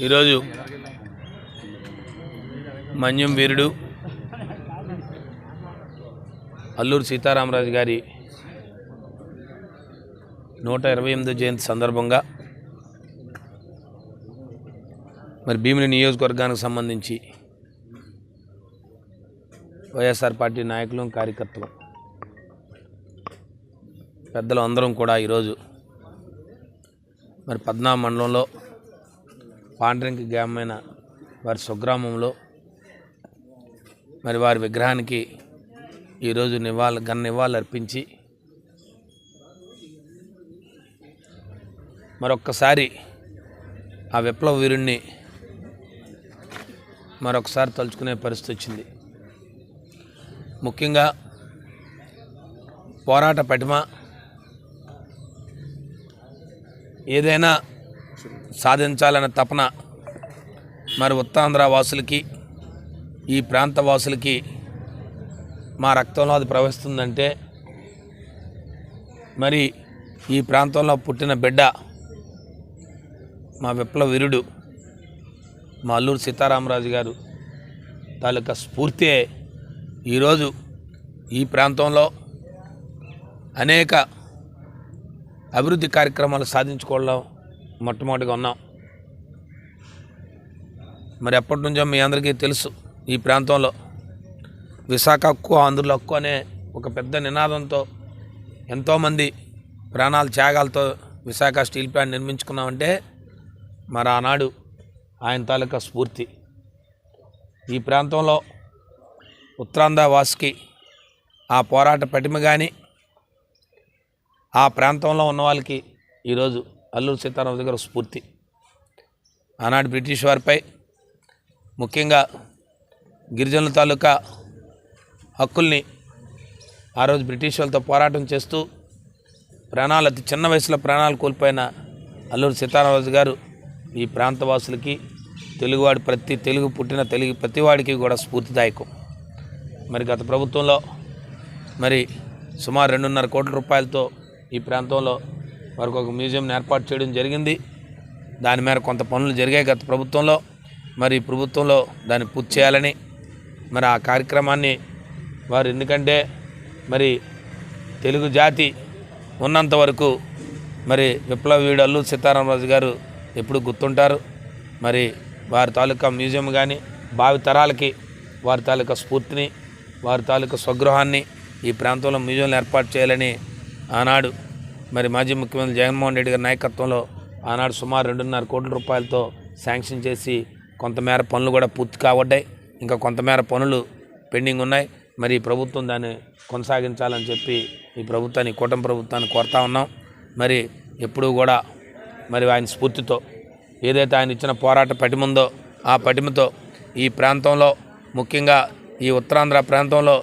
ఈరోజు మన్యం వీరుడు అల్లూరు సీతారామరాజు గారి నూట ఇరవై ఎనిమిదో జయంతి సందర్భంగా మరి భీమిలి నియోజకవర్గానికి సంబంధించి వైఎస్ఆర్ పార్టీ నాయకులు కార్యకర్తలు పెద్దలు అందరం కూడా ఈరోజు మరి పద్నా మండలంలో పాండ్రింకి గ్రామమైన వారి స్వగ్రామంలో మరి వారి విగ్రహానికి ఈరోజు నివాళ ఘన నివాళులు అర్పించి మరొక్కసారి ఆ విప్లవ వీరుణ్ణి మరొకసారి తలుచుకునే పరిస్థితి వచ్చింది. ముఖ్యంగా పోరాట పటిమ ఏదైనా సాధించాలన్న తపన మరి ఉత్తరాంధ్ర వాసులకి ఈ ప్రాంత వాసులకి మా రక్తంలో అది ప్రవహిస్తుందంటే మరి ఈ ప్రాంతంలో పుట్టిన బిడ్డ మా విప్లవ వీరుడు మా అల్లూరు సీతారామరాజు గారు తాలూకా స్ఫూర్తి ఈరోజు ఈ ప్రాంతంలో అనేక అభివృద్ధి కార్యక్రమాలు సాధించుకోవడం మొట్టమొదటిగా ఉన్నాం. మరి ఎప్పటి నుంచో మీ అందరికీ తెలుసు ఈ ప్రాంతంలో విశాఖ హక్కు ఆంధ్రుల హక్కు అనే ఒక పెద్ద నినాదంతో ఎంతోమంది ప్రాణాల త్యాగాలతో విశాఖ స్టీల్ ప్లాంట్ నిర్మించుకున్నామంటే మరి ఆనాడు ఆయన తాలూకా స్ఫూర్తి. ఈ ప్రాంతంలో ఉత్తరాంధ్ర వాసుకి ఆ పోరాట పటిమ కానీ ఆ ప్రాంతంలో ఉన్న వాళ్ళకి ఈరోజు అల్లూరు సీతారామ దగ్గర స్ఫూర్తి. ఆనాడు బ్రిటిష్ వారిపై ముఖ్యంగా గిరిజనుల తాలూకా హక్కుల్ని ఆ రోజు బ్రిటిష్ వాళ్ళతో పోరాటం చేస్తూ ప్రాణాలు అతి చిన్న వయసులో ప్రాణాలు కోల్పోయిన అల్లూరు సీతారామరాజు గారు ఈ ప్రాంతవాసులకి తెలుగువాడి ప్రతి తెలుగు పుట్టిన తెలుగు ప్రతివాడికి కూడా స్ఫూర్తిదాయకం. మరి గత ప్రభుత్వంలో మరి సుమారు రెండున్నర కోట్ల రూపాయలతో ఈ ప్రాంతంలో వారికి ఒక మ్యూజియంని ఏర్పాటు చేయడం జరిగింది. దాని మేర కొంత పనులు జరిగాయి గత ప్రభుత్వంలో. మరి ప్రభుత్వంలో దాన్ని పూర్తి చేయాలని మరి ఆ కార్యక్రమాన్ని వారు ఎందుకంటే మరి తెలుగు జాతి ఉన్నంత వరకు మరి విప్లవ అల్లు సీతారామరాజు గారు ఎప్పుడు గుర్తుంటారు. మరి వారి తాలూకా మ్యూజియం కానీ భావి తరాలకి వారి తాలూకా స్ఫూర్తిని వారి తాలూకా స్వగృహాన్ని ఈ ప్రాంతంలో మ్యూజియంలు ఏర్పాటు చేయాలని ఆనాడు మరి మాజీ ముఖ్యమంత్రి జగన్మోహన్ రెడ్డి గారి నాయకత్వంలో ఆనాడు సుమారు రెండున్నర కోట్ల రూపాయలతో శాంక్షన్ చేసి కొంతమేర పనులు కూడా పూర్తి కాబడ్డాయి. ఇంకా కొంతమేర పనులు పెండింగ్ ఉన్నాయి. మరి ఈ ప్రభుత్వం దాన్ని కొనసాగించాలని చెప్పి ఈ ప్రభుత్వాన్ని కూటమి ప్రభుత్వాన్ని కోరుతా ఉన్నాం. మరి ఎప్పుడూ కూడా మరి ఆయన స్ఫూర్తితో ఏదైతే ఆయన ఇచ్చిన పోరాట పటిముందో ఆ పటిమతో ఈ ప్రాంతంలో ముఖ్యంగా ఈ ఉత్తరాంధ్ర ప్రాంతంలో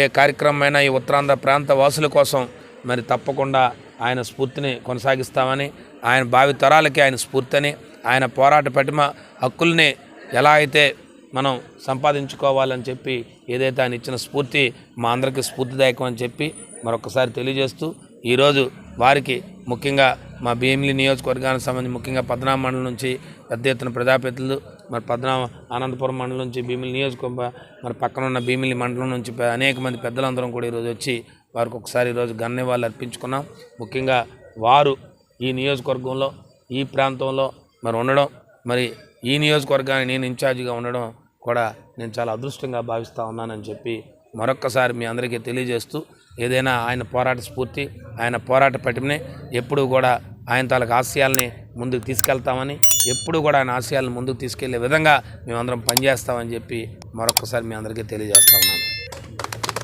ఏ కార్యక్రమమైనా ఈ ఉత్తరాంధ్ర ప్రాంత వాసుల కోసం మరి తప్పకుండా ఆయన స్ఫూర్తిని కొనసాగిస్తామని ఆయన భావి తరాలకి ఆయన స్ఫూర్తిని ఆయన పోరాట పటిమ హక్కుల్ని ఎలా అయితే మనం సంపాదించుకోవాలని చెప్పి ఏదైతే ఆయన ఇచ్చిన స్ఫూర్తి మా అందరికీ స్ఫూర్తిదాయకం అని చెప్పి మరొకసారి తెలియజేస్తూ ఈరోజు వారికి ముఖ్యంగా మా భీమిలి నియోజకవర్గానికి సంబంధించి ముఖ్యంగా పద్నామ మండలం నుంచి పెద్ద ఎత్తున ప్రజాప్రతినిధులు మరి పద్నామ అనంతపురం మండలం నుంచి భీమిలి నియోజకవర్గ మరి పక్కన ఉన్న భీమిలి మండలం నుంచి అనేక మంది పెద్దలందరం కూడా ఈరోజు వచ్చి వారికి ఒకసారి ఈరోజు గన్నేవాళ్ళు అర్పించుకున్నాం. ముఖ్యంగా వారు ఈ నియోజకవర్గంలో ఈ ప్రాంతంలో మరి ఉండడం మరి ఈ నియోజకవర్గాన్ని నేను ఇన్ఛార్జిగా ఉండడం కూడా నేను చాలా అదృష్టంగా భావిస్తూ ఉన్నానని చెప్పి మరొక్కసారి మీ అందరికీ తెలియజేస్తూ ఏదైనా ఆయన పోరాట స్ఫూర్తి ఆయన పోరాట పటిమని ఎప్పుడూ కూడా ఆయన తాలూకు ఆశయాల్ని ముందుకు తీసుకెళ్తామని ఎప్పుడు కూడా ఆయన ఆశయాలను ముందుకు తీసుకెళ్ళే విధంగా మేమందరం పనిచేస్తామని చెప్పి మరొకసారి మీ అందరికీ తెలియజేస్తా ఉన్నాను.